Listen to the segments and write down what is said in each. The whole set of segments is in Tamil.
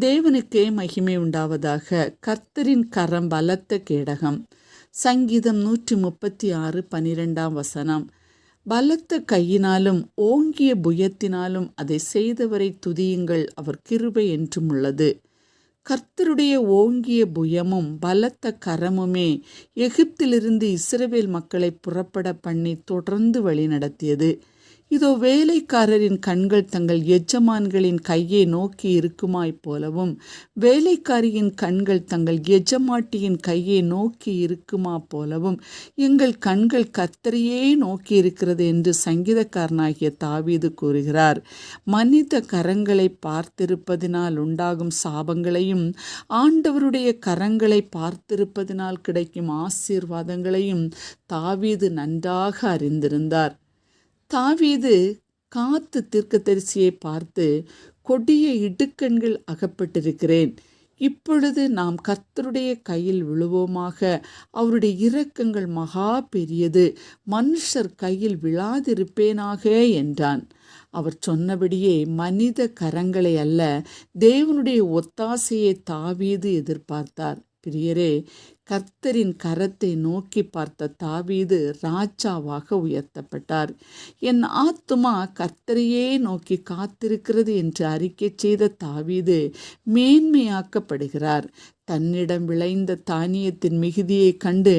தேவனுக்கே மகிமை உண்டாவதாக கர்த்தரின் கரம் பலத்த கேடகம். சங்கீதம் நூற்றி முப்பத்தி ஆறு பனிரெண்டாம் வசனம். பலத்த கையினாலும் ஓங்கிய புயத்தினாலும் அதை செய்தவரை துதியுங்கள் அவர் கிருபை என்றும் உள்ளது. கர்த்தருடைய ஓங்கிய புயமும் பலத்த கரமுமே எகிப்திலிருந்து இஸ்ரவேல் மக்களை புறப்பட பண்ணி தொடர்ந்து வழிநடத்தியது. இதோ வேலைக்காரரின் கண்கள் தங்கள் எஜமான்களின் கையை நோக்கி இருக்குமாய்ப் போலவும் வேலைக்காரியின் கண்கள் தங்கள் எஜமாட்டியின் கையை நோக்கி இருக்குமா போலவும் எங்கள் கண்கள் கத்தரையே நோக்கி இருக்கிறது என்று சங்கீதக்காரனாகிய தாவீது கூறுகிறார். மனித கரங்களை பார்த்திருப்பதினால் உண்டாகும் சாபங்களையும் ஆண்டவருடைய கரங்களை பார்த்திருப்பதினால் கிடைக்கும் ஆசீர்வாதங்களையும் தாவீது நன்றாக அறிந்திருந்தார். தாவீது காத்து தீர்க்கதரிசியை பார்த்து கொடிய இடுக்கண்கள் அகப்பட்டிருக்கிறேன். இப்பொழுது நாம் கர்த்தருடைய கையில் விழுவோமாக. அவருடைய இரக்கங்கள் மகா பெரியது. மனுஷர் கையில் விழாதிருப்பேனாக என்றான். அவர் சொன்னபடியே மனித கரங்களை அல்ல தேவனுடைய ஒத்தாசையை தாவீது எதிர்பார்த்தார். பிரியரே கர்த்தரின் கரத்தை நோக்கி பார்த்த தாவீது ராஜாவாக உயர்த்தப்பட்டார். என் ஆத்துமா கர்த்தரையே நோக்கி காத்திருக்கிறது என்று அறிக்கை செய்த தாவீது மேன்மையாக்கப்படுகிறார். தன்னிடம் விளைந்த தானியத்தின் மிகுதியை கண்டு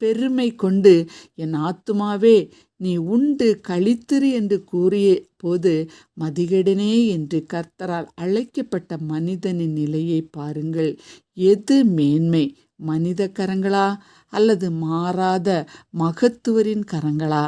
பெருமை கொண்டு என் ஆத்துமாவே நீ உண்டு கழித்திரு என்று கூறிய போது மதிகடனே என்று கர்த்தரால் அழைக்கப்பட்ட மனிதனின் நிலையை பாருங்கள். எது மேன்மை? மனித கரங்களா? அல்லது மாறாத மகத்துவரின் கரங்களா?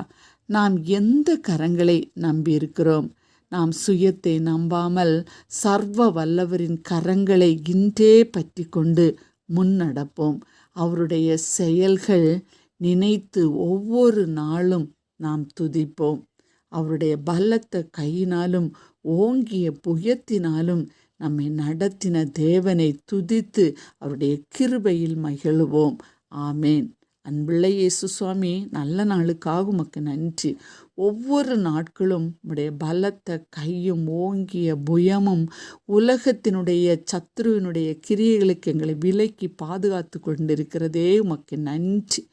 நாம் எந்த கரங்களை நம்பியிருக்கிறோம்? நாம் சுயத்தை நம்பாமல் சர்வ வல்லவரின் கரங்களை இன்றே பற்றி கொண்டு முன்னடப்போம். அவருடைய செயல்கள் நினைத்து ஒவ்வொரு நாளும் நாம் துதிப்போம். அவருடைய பலத்த கையினாலும் ஓங்கிய புயத்தினாலும் நம்மை நடத்தின தேவனை துதித்து அவருடைய கிருபையில் மகிழுவோம். ஆமேன். அன்புள்ள இயேசு சுவாமி நல்ல நாளுக்காக உமக்கு நன்றி. ஒவ்வொரு நாட்களும் உடைய பலத்த கையும் ஓங்கிய புயமும் உலகத்தினுடைய சத்ருவினுடைய கிரியைகளுக்கு எங்களை விலக்கி பாதுகாத்து கொண்டிருக்கிறதே உமக்கு நன்றி.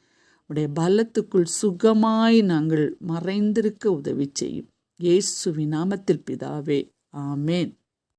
உடைய பலத்துக்குள் சுகமாய் நாங்கள் மறைந்திருக்க உதவி செய்யும். இயேசுவி நாமத்தில் பிதாவே ஆமேன்.